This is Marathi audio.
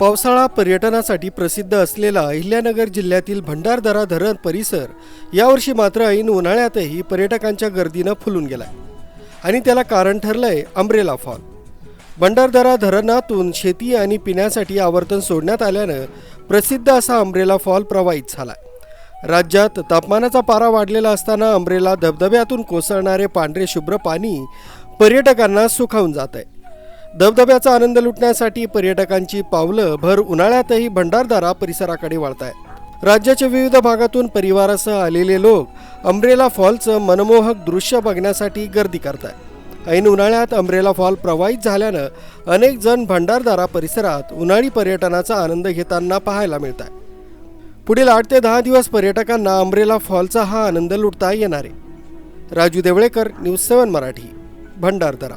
पावसाळा पर्यटनासाठी प्रसिद्ध असलेला अहिल्यानगर जिल्ह्यातील भंडारदरा धरण परिसर यावर्षी मात्र ऐन उन्हाळ्यातही पर्यटकांच्या गर्दीनं फुलून गेलाय. आणि त्याला कारण ठरलंय अम्ब्रेला फॉल भंडारदरा धरणातून शेती आणि पिण्यासाठी आवर्तन सोडण्यात आल्यानं प्रसिद्ध असा अम्ब्रेला फॉल प्रवाहित झाला राज्यात तापमानाचा पारा वाढलेला असताना अम्ब्रेला धबधब्यातून कोसळणारे पांढरे शुभ्र पाणी पर्यटकांना सुखावून जात आहे धबधब्याचा आनंद लुटण्यासाठी पर्यटकांची पावलं भर उन्हाळ्यातही भंडारदारा परिसराकडे वाढत आहे राज्याच्या विविध भागातून परिवारासह आलेले लोक अम्ब्रेला फॉलचं मनमोहक दृश्य बघण्यासाठी गर्दी करत आहे ऐन उन्हाळ्यात अम्ब्रेला फॉल प्रवाहित झाल्यानं अनेक जण भंडारदारा परिसरात उन्हाळी पर्यटनाचा आनंद घेताना पाहायला मिळत आहे पुढील आठ ते दहा दिवस पर्यटकांना अम्ब्रेला फॉलचा हा आनंद लुटता येणार. आहे राजू देवळेकर न्यूज सेवन मराठी भंडारदरा.